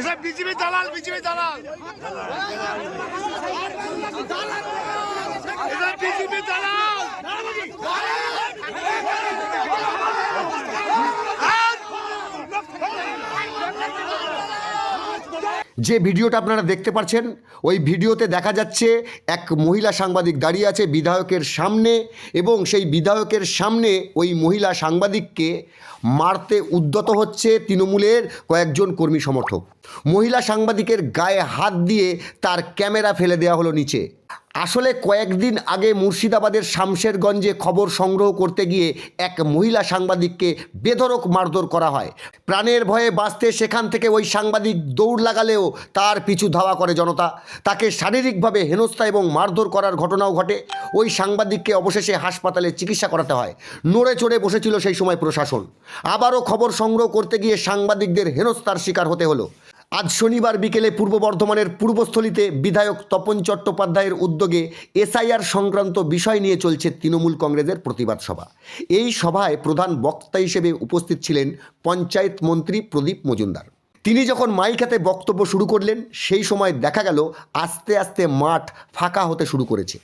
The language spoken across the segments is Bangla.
এসব বিজেপি দালাল বিজেপি দালাল। এসব বিজেপি দালাল। যে ভিডিওটা আপনারা দেখতে পাচ্ছেন, ওই ভিডিওতে দেখা যাচ্ছে এক মহিলা সাংবাদিক দাঁড়িয়ে আছে বিধায়কের সামনে এবং সেই বিধায়কের সামনে ওই মহিলা সাংবাদিককে মারতে উদ্যত হচ্ছে তৃণমূলের কয়েকজন কর্মী সমর্থক। মহিলা সাংবাদিকের গায়ে হাত দিয়ে তার ক্যামেরা ফেলে দেওয়া হলো নিচে। আসলে কয়েকদিন আগে মুর্শিদাবাদের শামশেরগঞ্জে খবর সংগ্রহ করতে গিয়ে এক মহিলা সাংবাদিককে বেধরক মারধর করা হয়। প্রাণের ভয়ে বাঁচতে সেখান থেকে ওই সাংবাদিক দৌড় লাগালেও তার পিছু ধাওয়া করে জনতা। তাকে শারীরিকভাবে হেনস্থা এবং মারধর করার ঘটনাও ঘটে। ওই সাংবাদিককে অবশেষে হাসপাতালে চিকিৎসা করাতে হয়। নড়ে চড়ে বসেছিল সেই সময় প্রশাসন। আবারও খবর সংগ্রহ করতে গিয়ে সাংবাদিকদের হেনস্থার শিকার হতে হলো। আজ শনিবার বিকেলে পূর্ব বর্ধমানের পূর্বস্থলীতে বিধায়ক তপন চট্টোপাধ্যায়ের উদ্যোগে এসআইআর সংক্রান্ত বিষয় নিয়ে চলছে তৃণমূল কংগ্রেসের প্রতিবাদ সভা। এই সভায় প্রধান বক্তা হিসেবে উপস্থিত ছিলেন পঞ্চায়েত মন্ত্রী প্রদীপ মজুমদার। তিনি যখন মাইক হাতে বক্তব্য শুরু করলেন, সেই সময় দেখা গেল, আস্তে আস্তে মাঠ ফাঁকা হতে শুরু করেছে।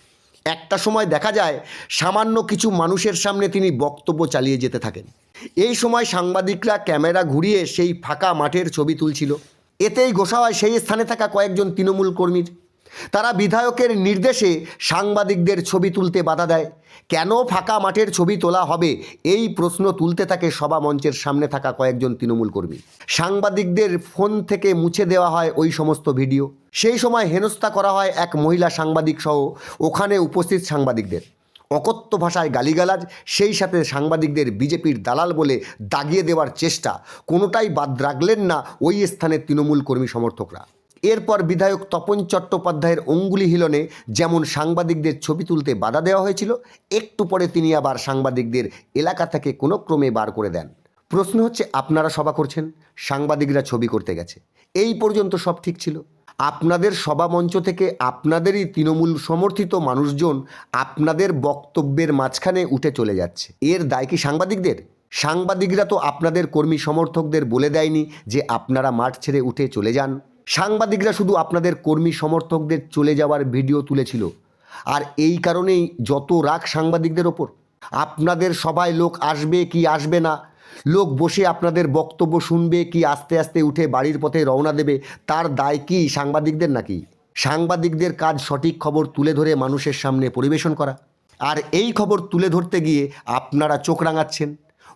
একটা সময় দেখা যায়, সামান্য কিছু মানুষের সামনে তিনি বক্তব্য চালিয়ে যেতে থাকেন। এই সময় সাংবাদিকরা ক্যামেরা ঘুরিয়ে সেই ফাঁকা মাঠের ছবি তুলছিল। এতেই গোসা হয় সেই স্থানে থাকা কয়েকজন তৃণমূল কর্মীর। তারা বিধায়কের নির্দেশে সাংবাদিকদের ছবি তুলতে বাধা দেয়। কেন ফাঁকা মাঠের ছবি তোলা হবে? এই প্রশ্ন তুলতে থাকে সভা মঞ্চের সামনে থাকা কয়েকজন তৃণমূল কর্মী। সাংবাদিকদের ফোন থেকে মুছে দেওয়া হয় ওই সমস্ত ভিডিও। সেই সময় হেনস্থা করা হয় এক মহিলা সাংবাদিক সহ ওখানে উপস্থিত সাংবাদিকদের। অকথ্য ভাষায় গালিগালাজ, সেই সাথে সাংবাদিকদের বিজেপির দালাল বলে দাগিয়ে দেওয়ার চেষ্টা, কোনোটাই বাদ রাখলেন না ওই স্থানের তৃণমূল কর্মী সমর্থকরা। এরপর বিধায়ক তপন চট্টোপাধ্যায়ের অঙ্গুলি হিলনে যেমন সাংবাদিকদের ছবি তুলতে বাধা দেওয়া হয়েছিল, একটু পরে তিনি আবার সাংবাদিকদের এলাকা থেকে কোনো ক্রমে বার করে দেন। প্রশ্ন হচ্ছে, আপনারা সভা করছেন? সাংবাদিকরা ছবি করতে গেছে। এই পর্যন্ত সব ঠিক ছিল। আপনাদের সভা মঞ্চ থেকে আপনাদেরই তৃণমূল সমর্থিত মানুষজন আপনাদের বক্তব্যের মাঝখানে উঠে চলে যাচ্ছে। এর দায় কি সাংবাদিকদের? সাংবাদিকরা তো আপনাদের কর্মী সমর্থকদের বলে দেয়নি যে আপনারা মাঠ ছেড়ে উঠে চলে যান। সাংবাদিকরা শুধু আপনাদের কর্মী সমর্থকদের চলে যাওয়ার ভিডিও তুলেছিল। আর এই কারণেই যত রাগ সাংবাদিকদের ওপর। আপনাদের সবাই লোক আসবে কি আসবে না লোক বসে আপনাদের বক্তব্য শুনবে কি আস্তে আস্তে উঠে বাড়ির পথে রওনা দেবে, তার দায় কি সাংবাদিকদের নাকি? সাংবাদিকদের কাজ সঠিক খবর তুলে ধরে মানুষের সামনে পরিবেশন করা। আর এই খবর তুলে ধরতে গিয়ে আপনারা চোখ রাঙাচ্ছেন,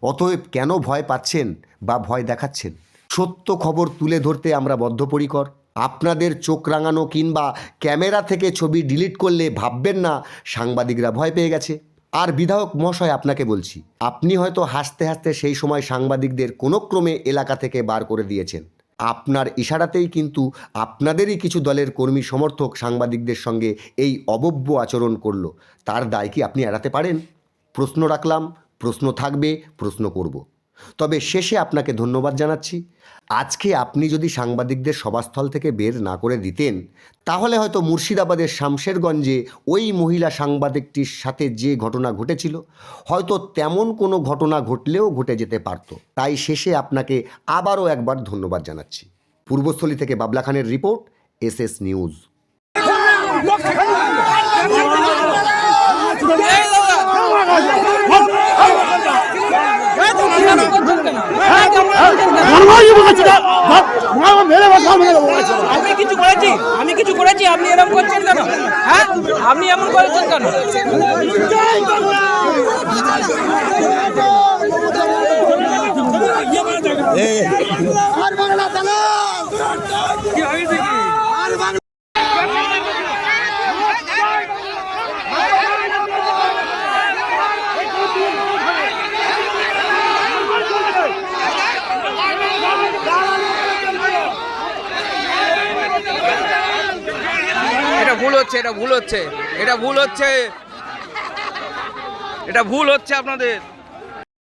অতএব কেন ভয় পাচ্ছেন বা ভয় দেখাচ্ছেন? সত্য খবর তুলে ধরতে আমরা বদ্ধপরিকর। আপনাদের চোখ রাঙানো কিংবা ক্যামেরা থেকে ছবি ডিলিট করলে ভাববেন না, সাংবাদিকরা ভয় পেয়ে গেছে। আর বিধায়ক মহাশয় আপনাকে বলছি, আপনি হয়তো হাসতে হাসতে সেই সময় সাংবাদিকদের কোনো ক্রমে এলাকা থেকে বার করে দিয়েছেন। আপনার ইশারাতেই কিন্তু আপনাদেরই কিছু দলের কর্মী সমর্থক সাংবাদিকদের সঙ্গে এই অবব্য আচরণ করল। তার দায় কি আপনি এড়াতে পারেন? প্রশ্ন রাখলাম, প্রশ্ন থাকবে, প্রশ্ন করব। তবে শেষে আপনাকে ধন্যবাদ জানাচ্ছি। আজকে আপনি যদি সাংবাদিকদের সভাস্থল থেকে বের না করে দিতেন, তাহলে হয়তো মুর্শিদাবাদের শামশেরগঞ্জে ওই মহিলা সাংবাদিকটির সাথে যে ঘটনা ঘটেছিল, হয়তো তেমন কোনো ঘটনা ঘটলেও ঘটে যেতে পারত। তাই শেষে আপনাকে আবারও একবার ধন্যবাদ জানাচ্ছি। পূর্বস্থলী থেকে বাবলা খানের রিপোর্ট, এস এস নিউজ। আমি কিছু করেছি আমি কিছু করেছি আপনি এরকম করছেন কেন? হ্যাঁ? আপনি এমন করেছেন কেন? এটা ভুল হচ্ছে এটা ভুল হচ্ছে এটা ভুল হচ্ছে। এটা ভুল হচ্ছে আপনাদের।